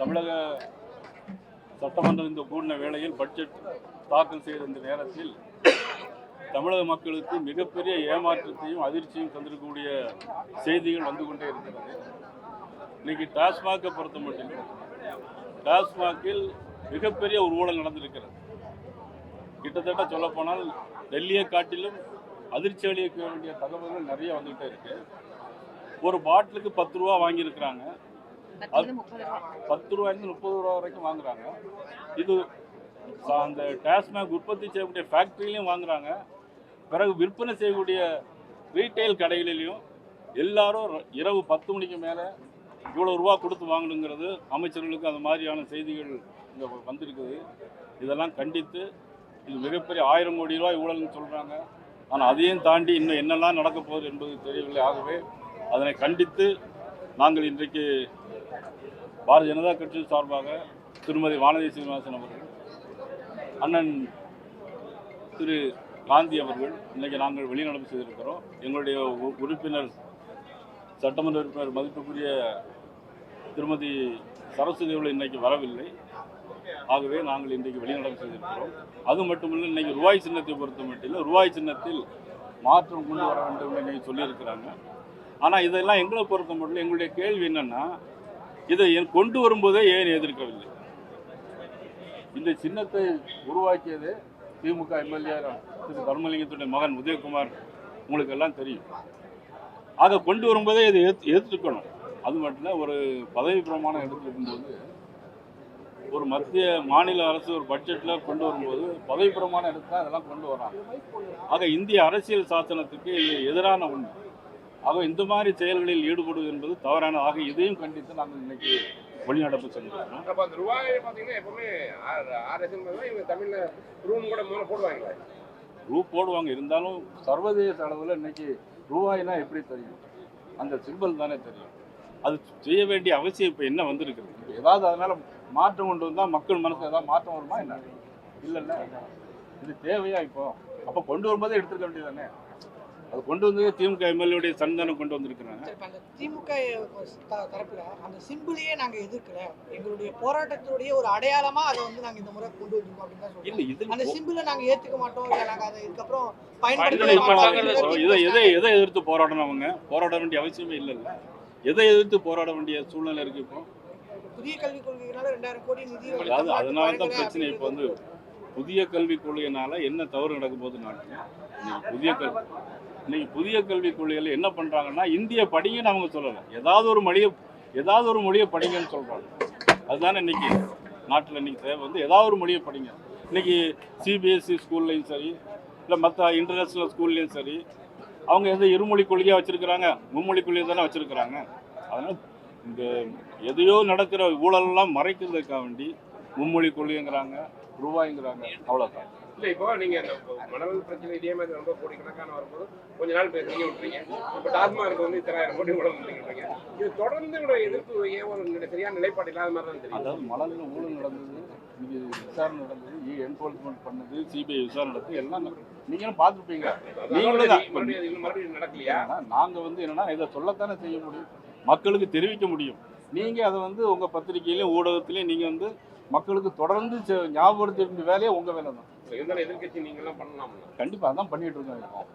தமிழக சட்டமன்றம் இந்த கூடின வேளையில் பட்ஜெட் தாக்கல் செய்த இந்த நேரத்தில் தமிழக மக்களுக்கு மிகப்பெரிய ஏமாற்றத்தையும் அதிர்ச்சியும் தந்திருக்கக்கூடிய செய்திகள் வந்து கொண்டே இருக்கிறது. இன்னைக்கு டாஸ்மாகை பொறுத்த மட்டும் டாஸ்மாகில் மிகப்பெரிய ஒரு ஊழல் நடந்திருக்கிறது. கிட்டத்தட்ட சொல்லப்போனால் டெல்லியை காட்டிலும் அதிர்ச்சி அளிக்க வேண்டிய தகவல்கள் நிறைய வந்துகிட்டே இருக்கு. ஒரு பாட்டிலுக்கு பத்து ரூபா வாங்கியிருக்கிறாங்க. பத்து ரூபாயிலிருந்து முப்பது ரூபா வரைக்கும் வாங்குறாங்க. இது அந்த டாஸ்மாக் உற்பத்தி செய்யக்கூடிய ஃபேக்ட்ரிலையும் வாங்குறாங்க. பிறகு விற்பனை செய்யக்கூடிய ரீட்டைல் கடைகளிலையும் எல்லாரும் இரவு பத்து மணிக்கு மேலே இவ்வளோ ரூபா கொடுத்து வாங்கணுங்கிறது அமைச்சர்களுக்கு அந்த மாதிரியான செய்திகள் இங்கே வந்திருக்குது. இதெல்லாம் கண்டித்து இது மிகப்பெரிய ஆயிரம் கோடி ரூபாய் ஊழல்னு சொல்கிறாங்க ஆனால் அதையும் தாண்டி இன்னும் என்னெல்லாம் நடக்க போகுது என்பது தெரியவில்லை. ஆகவே அதனை கண்டித்து நாங்கள் இன்றைக்கு பாரதிய ஜனதா கட்சி சார்பாக திருமதி வானதி சீனிவாசன் அவர்கள் அண்ணன் திரு காந்தி அவர்கள் இன்றைக்கு நாங்கள் வெளிநடப்பு செய்திருக்கிறோம். எங்களுடைய உ- உறுப்பினர் சட்டமன்ற உறுப்பினர் மதிப்புக்குரிய திருமதி சரஸ்வதி அவர்கள் இன்றைக்கு வரவில்லை. ஆகவே நாங்கள் இன்றைக்கு வெளிநடப்பு செய்திருக்கிறோம். அது மட்டுமில்லை இன்றைக்கி ரூபாய் சின்னத்தை பொறுத்த மட்டில் ரூபாய் சின்னத்தில் மாற்றம் கொண்டு வர வேண்டும் என்று சொல்லியிருக்கிறாங்க. ஆனால் இதெல்லாம் எங்களை பொறுத்த மட்டும் எங்களுடைய கேள்வி என்னன்னா இதை என் கொண்டு வரும்போதே ஏன் எதிர்க்கவில்லை? இந்த சின்னத்தை உருவாக்கியது திமுக எம்எல்ஏ திரு தர்மலிங்கத்துடைய மகன் உதயகுமார். உங்களுக்கு எல்லாம் தெரியும். அதை கொண்டு வரும்போதே இதை எதிர்த்து எதிர்த்துக்கணும். அது மட்டும் இல்லை ஒரு பதவி பிரமாணம் எடுத்துருக்கும்போது ஒரு மத்திய மாநில அரசு ஒரு பட்ஜெட்டில் கொண்டு வரும்போது பதவி பிரமாணம் எடுத்தால் அதெல்லாம் கொண்டு வராங்க. ஆக இந்திய அரசியல் சாசனத்துக்கு இது எதிரான ஒன்று ஆக இந்த மாதிரி செயல்களில் ஈடுபடுவது என்பது தவறான ஆக இதையும் கண்டித்து நாங்கள் இன்னைக்கு வெளிநடப்பு செஞ்சிருக்கிறோம். அப்ப அந்த ரூபாய் பாத்தீங்கன்னா எப்பவுமே ஆர்எஸ் இவங்க தமிழ்ல ரூம் கூட முதல்ல போடுவாங்களே. ரூ போடுவாங்க. இருந்தாலும் சர்வதேச அளவில் இன்னைக்கு ரூபாய்னா எப்படி தெரியும்? அந்த சிம்பிள் தானே தெரியும். அது செய்ய வேண்டிய அவசியம் இப்போ என்ன வந்திருக்குது? ஏதாவது அதனால மாற்றம் கொண்டு வந்தால் மக்கள் மனசு ஏதாவது மாற்றம் வருமா என்ன? இல்லைல்ல. இது தேவையா இப்போ? அப்போ கொண்டு வரும்போதே எடுத்துக்க வேண்டியதானே அது கொண்டு வந்ததே திமுக எம்எல்ஏடைய சன்தானம் கொண்டு வந்திருக்கிறாங்க. திமுக தரப்புல அந்த சிம்பிளையே நாங்க எதிர்க்கல. எங்களுடைய போராட்டத்தினுடைய ஒரு அடையாளமா அதை வந்து நாங்க இந்த முறை கொண்டு வந்திருக்கோம் அப்படின்னு தான் இது அந்த சிம்பிளை நாங்க ஏத்துக்க மாட்டோம் இல்ல நாங்க அதை இதுக்கப்புறம் பயன்படுத்த இதை எதை எதை எதிர்த்து போராடணும் அவங்க போராட வேண்டிய அவசியமே இல்லைல்ல. எதை எதிர்த்து போராட வேண்டிய சூழ்நிலை இருக்கு இப்போ? புதிய கல்விக் கொள்கையினால ரெண்டாயிரம் கோடி நிதி வந்து அதாவது அதனால தான் பிரச்சனை இப்போ வந்து புதிய கல்விக் கொள்கையினால என்ன தவறு நடக்க போகுது நாட்டில் புதிய கல்வி இன்னைக்கு புதிய கல்விக் கொள்கையில் என்ன பண்ணுறாங்கன்னா இந்திய படிங்கன்னு அவங்க சொல்லலை. ஏதாவது ஒரு மொழியை ஏதாவது ஒரு மொழியை படிங்கன்னு சொல்கிறாங்க அதுதானே இன்னைக்கு நாட்டில் இன்னைக்கு தேவை. வந்து ஏதாவது ஒரு மொழியை படிங்க. இன்னைக்கு சிபிஎஸ்சி ஸ்கூல்லையும் சரி இல்லை மற்ற இன்டர்நேஷ்னல் ஸ்கூல்லையும் சரி அவங்க எந்த இருமொழி கொள்கையாக வச்சுருக்கிறாங்க? மும்மொழி கொள்கையை தானே வச்சுருக்கிறாங்க. அதனால் இந்த எதையோ நடக்கிற ஊழலெல்லாம் மறைக்கிறதுக்காக வேண்டி மும்மொழி கொள்கைங்கிறாங்க ரூபாய்ங்கிறாங்க அவ்வளோதான் இல்ல இப்போ நீங்க அந்த மணல் பிரச்சனை இதே மாதிரி ரொம்ப கோடிக்கணக்கான வரும்போது கொஞ்ச நாள் பேசுறீங்க விட்டுறீங்க. இப்போ டாஸ்மார்க் வந்து இத்தனாயிரம் கோடி கூட வந்துருக்கீங்க இது தொடர்ந்து உங்களோட எதிர்ப்பு ஏன் ஒரு சரியான நிலைப்பாடு இல்லாத மாதிரி தான் தெரியும் அதாவது மணலில் ஊழல் நடந்தது இது விசாரணை நடந்தது என்ஃபோர்ஸ்மெண்ட் பண்ணது சிபிஐ விசாரணை நடந்தது எல்லாம். நீங்களும் பார்த்துருப்பீங்க. நீங்களும் மறுபடியும் நடக்கலையா? நாங்கள் வந்து என்னன்னா இதை சொல்லத்தானே செய்ய முடியும். மக்களுக்கு தெரிவிக்க முடியும். நீங்கள் அதை வந்து உங்கள் பத்திரிகையிலையும் ஊடகத்திலையும் நீங்கள் வந்து மக்களுக்கு தொடர்ந்து ஞாபகப்படுத்த வேண்டிய வேலையே உங்கள் வேலை தான் இருந்தாலும் எதிர்கட்சி நீங்களாம் பண்ணலாம் கண்டிப்பாக அதான் பண்ணிட்டு இருக்கோம் இருக்கோம்